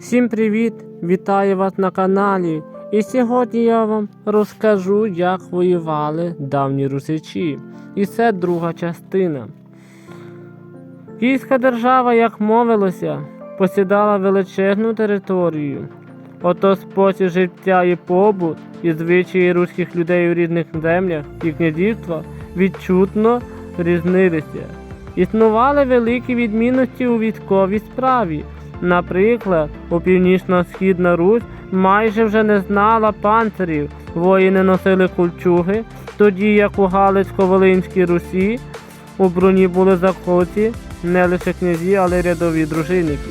Всім привіт! Вітаю вас на каналі. І сьогодні я вам розкажу, як воювали давні русичі. І це друга частина. Київська держава, як мовилося, посідала величезну територію. Ото спосіб життя і побут, і звичаї руських людей у різних землях і князівства відчутно різнилися. Існували великі відмінності у військовій справі. Наприклад, у північно-східна Русь майже вже не знала панцирів, воїни носили кульчуги, тоді як у Галицько-Волинській Русі у броні були закоті не лише князі, але й рядові дружинники.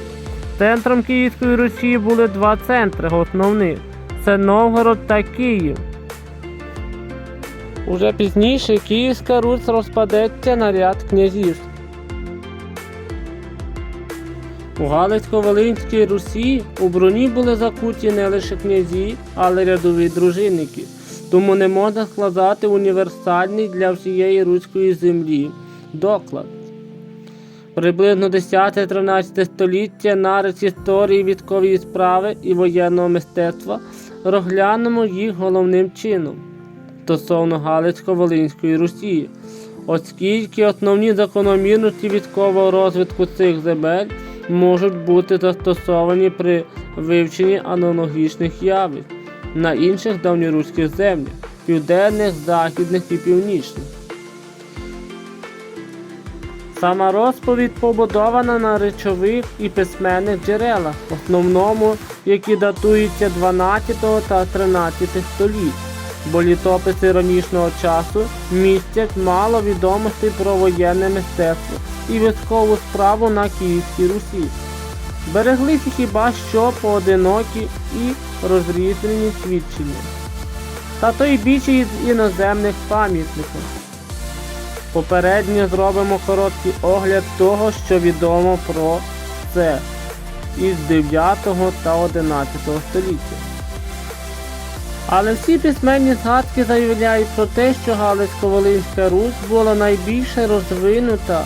Центром Київської Русі були два центри основних це Новгород та Київ. Уже пізніше Київська Русь розпадеться на ряд князівств. У Галицько-Волинській Русі у броні були закуті не лише князі, але й рядові дружинники. Тому не можна складати універсальний для всієї руської землі доклад. Приблизно 10-13 століття нарис історії військової справи і воєнного мистецтва розглянемо їх головним чином стосовно Галицько-Волинської Русі, оскільки основні закономірності військового розвитку цих земель можуть бути застосовані при вивченні аналогічних явищ на інших давньоруських землях південних, західних і північних. Сама розповідь побудована на речових і письменних джерелах, в основному які датуються 12 та 13 століть, бо літописи іронічного часу містять мало відомостей про воєнне мистецтво і військову справу на Київській Русі. Береглися хіба що поодинокі і розрізнені свідчення, та то й більше із іноземних пам'ятників. Попередньо зробимо короткий огляд того, що відомо про це із 9 та 11 століття. Але всі письменні згадки заявляють про те, що Галицько-Волинська Русь була найбільше розвинута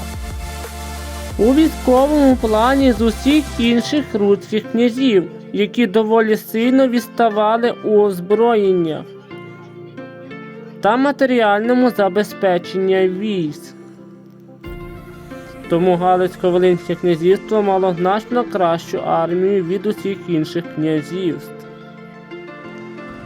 у військовому плані з усіх інших руських князів, які доволі сильно відставали у озброєннях та матеріальному забезпеченні військ. Тому Галицько-Волинське князівство мало значно кращу армію від усіх інших князівств.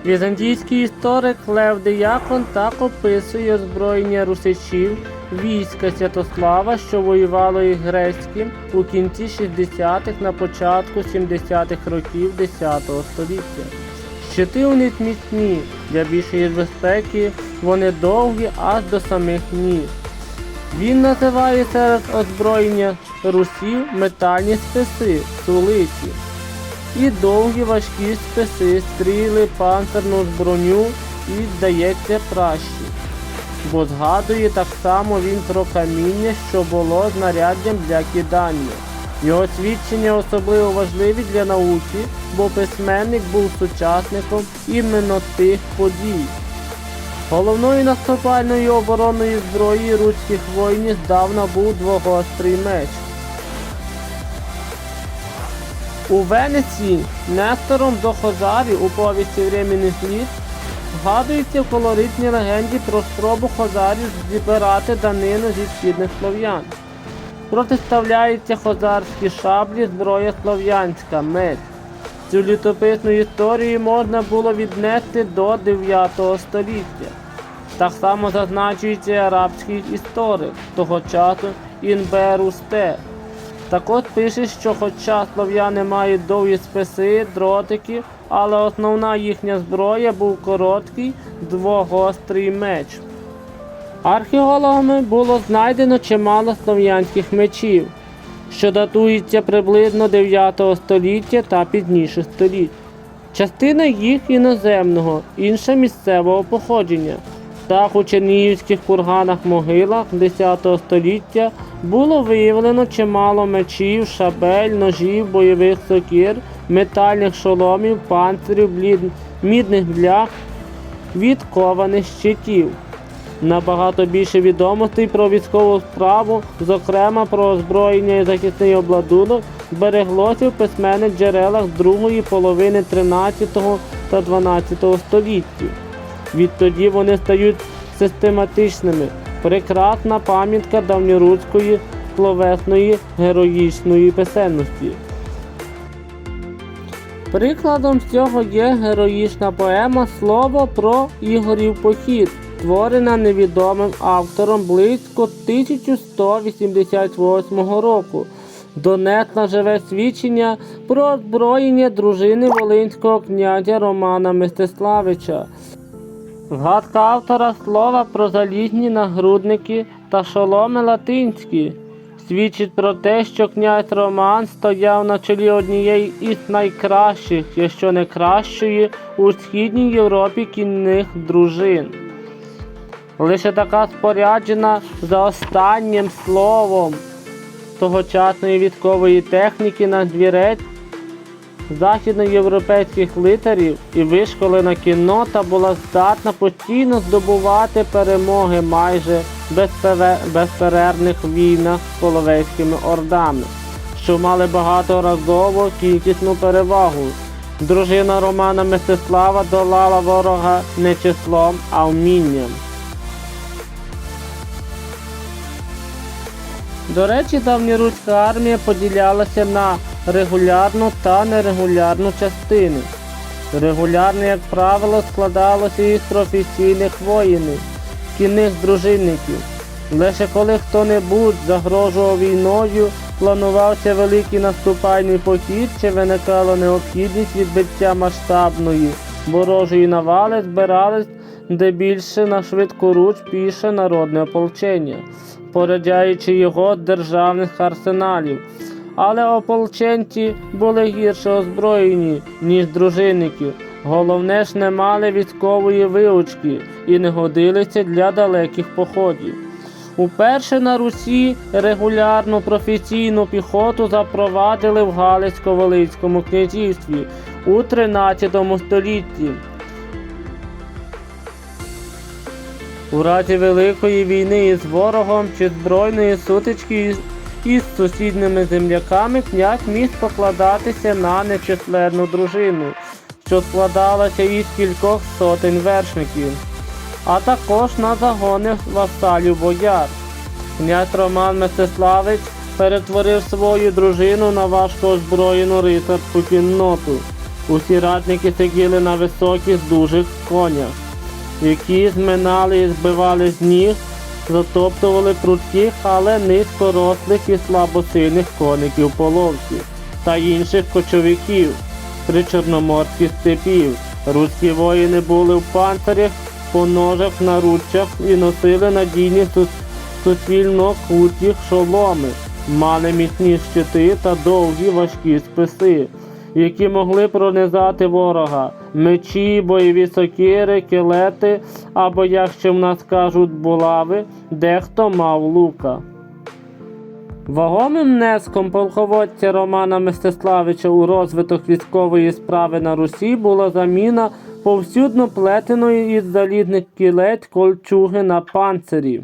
Візантійський історик Лев Деякон так описує озброєння русичів війська Святослава, що воювало із грецьким у кінці 60-х на початку 70-х років 10 століття. Щити у них міцні, для більшої безпеки вони довгі аж до самих ніг. Він називає серед озброєння русів метальні списи, сулиці і довгі важкі списи, стріли, панцирну броню і, здається, пращі. Бо згадує так само він про каміння, що було знаряддям для кидання. Його свідчення особливо важливі для науки, бо письменник був сучасником іменно тих подій. Головною наступальною оборонною зброєю руських воїнів здавна був двогострий меч. У Венеції Нестором до Хозарів у повісті «Временний слід згадується в колоритній легенді про спробу Хозарів збирати данину зі східних слов'ян. Протиставляються хозарські шаблі, зброя слов'янська, меч. Цю літописну історію можна було віднести до 9 століття. Так само зазначується арабський історик того часу Інберусте. Так от пише, що хоча слов'яни мають довгі списи, дротики, але основна їхня зброя був короткий двогострий меч. Археологами було знайдено чимало слов'янських мечів, що датуються приблизно 9 століття та пізніше століть. Частина їх іноземного, інша місцевого походження. Так у чернігівських курганах могилах 10 століття було виявлено чимало мечів, шабель, ножів, бойових сокир, метальних шоломів, панцирів, мідних блях, відкованих щитів. Набагато більше відомостей про військову справу, зокрема про озброєння і захисний обладунок, збереглося в письменних джерелах другої половини 13 та 12 століттів. Відтоді вони стають систематичними. Прекрасна пам'ятка давньоруської словесної героїчної писемності. Прикладом цього є героїчна поема Слово про Ігорів похід, створена невідомим автором близько 1188 року. Донесла живе свідчення про озброєння дружини волинського князя Романа Мстиславича. Згадка автора слова про залізні нагрудники та шоломи латинські свідчить про те, що князь Роман стояв на чолі однієї із найкращих, якщо не кращої, у східній Європі кінних дружин. Лише така споряджена за останнім словом тогочасної військової техніки на двірець західноєвропейських литарів і вишколена кіннота була здатна постійно здобувати перемоги майже безперервних війнах з половецькими ордами, що мали багаторазову кількісну перевагу. Дружина Романа Мстислава долала ворога не числом, а вмінням. До речі, давньоруська армія поділялася на регулярну та нерегулярну частини. Регулярне, як правило, складалося із професійних воїнів, кінних дружинників. Лише коли хто-небудь загрожував війною, планувався великий наступальний похід чи виникала необхідність відбиття масштабної ворожої навали, збирались де більше на швидкоруч піше народне ополчення, порядяючи його державних арсеналів. Але ополченці були гірше озброєні, ніж дружинники. Головне ж не мали військової виучки і не годилися для далеких походів. Уперше на Русі регулярну професійну піхоту запровадили в Галицько-Волинському князівстві у 13 столітті. У разі великої війни із ворогом чи збройної сутички із, сусідніми земляками князь міг покладатися на нечисленну дружину, що складалася із кількох сотень вершників, а також на загони васалів бояр. Князь Роман Мстиславич перетворив свою дружину на важко озброєну рицарську кінноту. Усі радники сиділи на високих дужих конях які зминали і збивали з ніг, затоптували прудких, але низькорослих і слабосильних коників половців та інших кочовиків причорноморських степів. Руські воїни були в панцирях, по ножах, наруччях і носили надійні суцільно куті шоломи, мали міцні щити та довгі важкі списи які могли пронизати ворога, мечі, бойові сокири, кілети, або, як ще в нас кажуть, булави, дехто мав лука. Вагомим внеском полководця Романа Мстиславича у розвиток військової справи на Русі була заміна повсюдно плетеної із залізних кілець кольчуги на панцирі.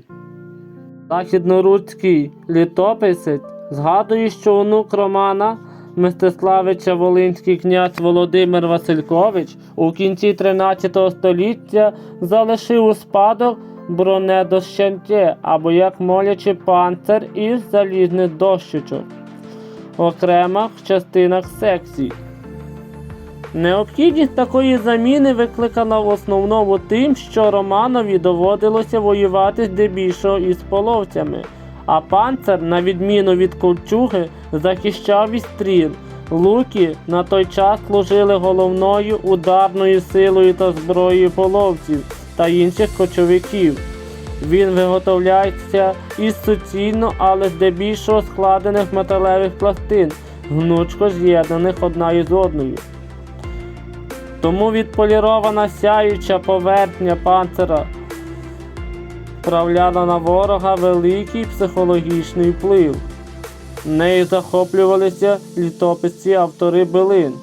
Західноруський літописець згадує, що онук Романа Мстиславича Волинський князь Володимир Василькович у кінці 13 століття залишив у спадок бронедощанте або як молячи панцир із залізних дощечок в окремих частинах секцій. Необхідність такої заміни викликана в основному тим, що Романові доводилося воювати здебільшого із половцями, а панцир, на відміну від кольчуги, захищав від стріл. Луки на той час служили головною ударною силою та зброєю половців та інших кочовиків. Він виготовляється із суцільно, але здебільшого складених металевих пластин, гнучко з'єднаних одна із одною. Тому відполірована сяюча поверхня панцира справляла на ворога великий психологічний вплив. Нею захоплювалися літописці автори билин.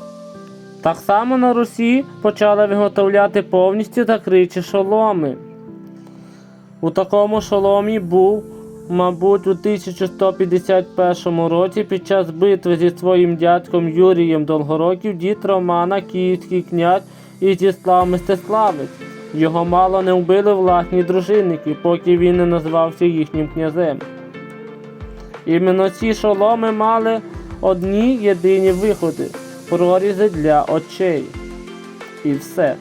Так само на Русі почали виготовляти повністю закриті шоломи. У такому шоломі був мабуть, у 1151 році під час битви зі своїм дядьком Юрієм Долгороків дід Романа, київський князь Ізіслав Мстиславець. Його мало не вбили власні дружинники, поки він не назвався їхнім князем. Іменно ці шоломи мали одні єдині виходи прорізи для очей. І все.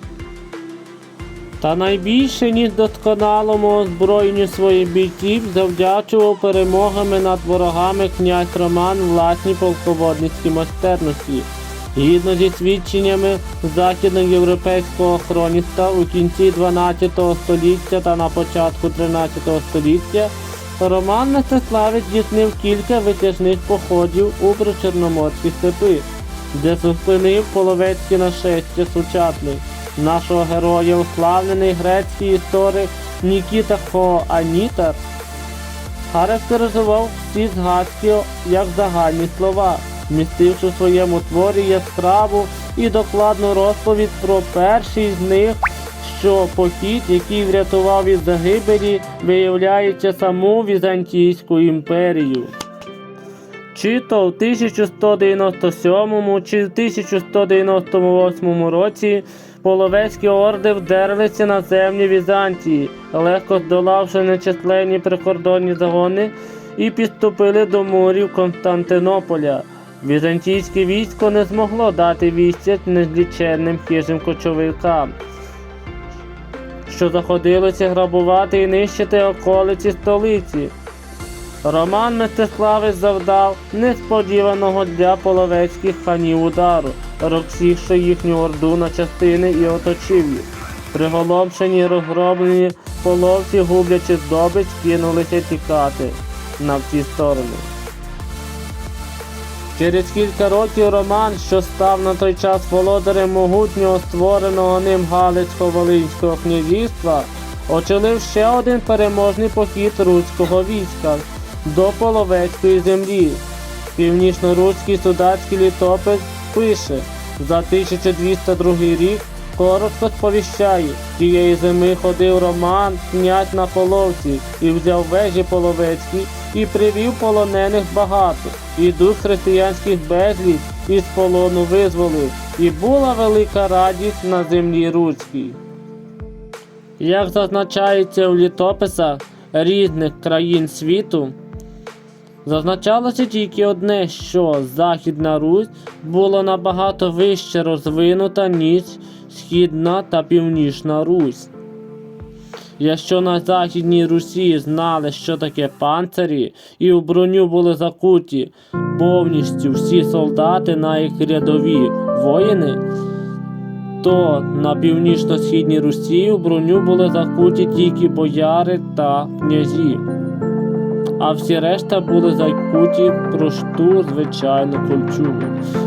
Та найбільше, ніж досконалому озброєнню своїх бійців, завдячував перемогами над ворогами князь Роман власній полководницькій майстерності. Гідно зі свідченнями західноєвропейського хроніста у кінці 12 століття та на початку 13 століття Роман Мстиславець здійснив кілька витяжних походів у причорноморські степи, де зупинив половецькі нашестя сучасних. Нашого героя уславлений грецький історик Нікіта Хоанітар характеризував всі згадки як загальні слова, містивши в своєму творі яскраву і докладну розповідь про перший з них, що похід, який врятував від загибелі, виявляється саму Візантійську імперію. Чи то в 1197 чи в 1198 році половецькі орди вдерлися на землі Візантії, легко здолавши нечисленні прикордонні загони і підступили до мурів Константинополя. Візантійське військо не змогло дати відсіч незліченним хижим кочовикам, що заходилося грабувати і нищити околиці столиці. Роман Мстиславець завдав несподіваного для половецьких ханів удару, розсігши їхню орду на частини і оточив їх. Приголомшені розгроблені половці, гублячи здобич, кинулися тікати на всі сторони. Через кілька років Роман, що став на той час володарем могутнього створеного ним Галицько-Волинського князівства, очолив ще один переможний похід руського війська до Половецької землі. Північно-руський судацький літопис пише за 1202 рік коротко сповіщає, тієї зими ходив Роман, князь на половці, і взяв вежі половецькі, і привів полонених багато, і дух християнських безліч із полону визволив, і була велика радість на землі руській. Як зазначається в літописах різних країн світу, зазначалося тільки одне, що Західна Русь була набагато вище розвинута, ніж Східна та Північна Русь. Якщо на Західній Русі знали, що таке панцирі, і в броню були закуті повністю всі солдати, навіть рядові воїни, то на північно-східній Русі в броню були закуті тільки бояри та князі, а всі решта були закуті в просту звичайну кольчугу.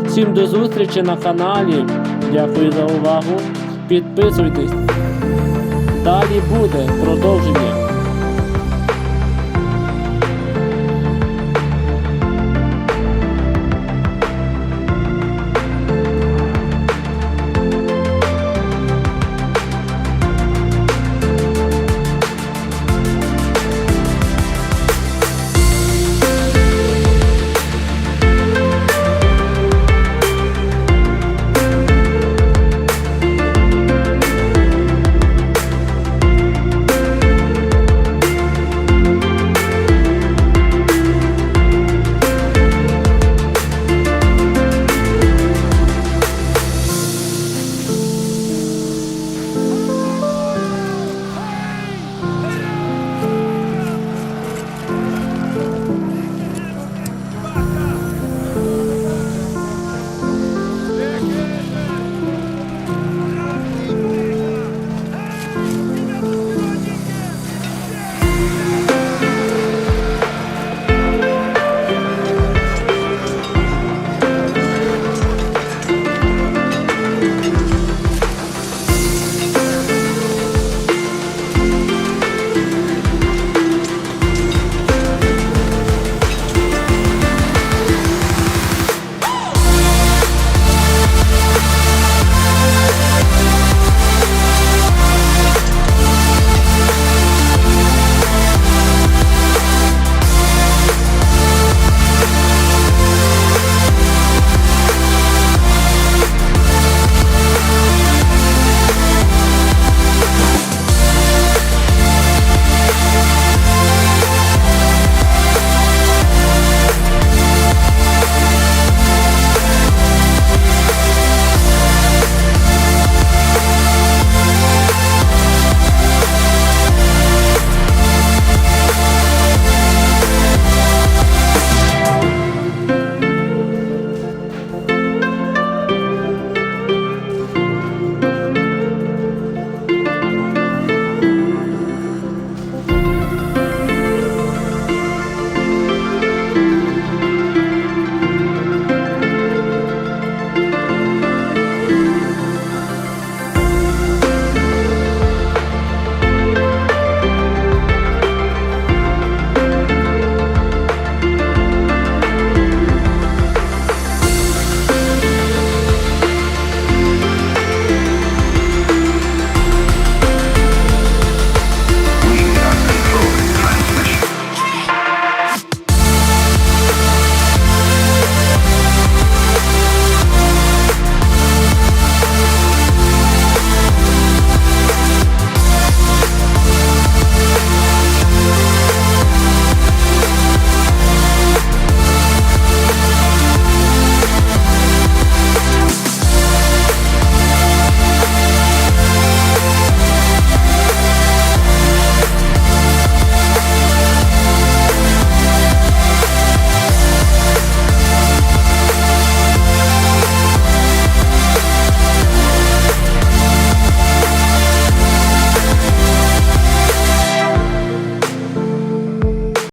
Всім до зустрічі на каналі. Дякую за увагу. Підписуйтесь. Далі буде продовження.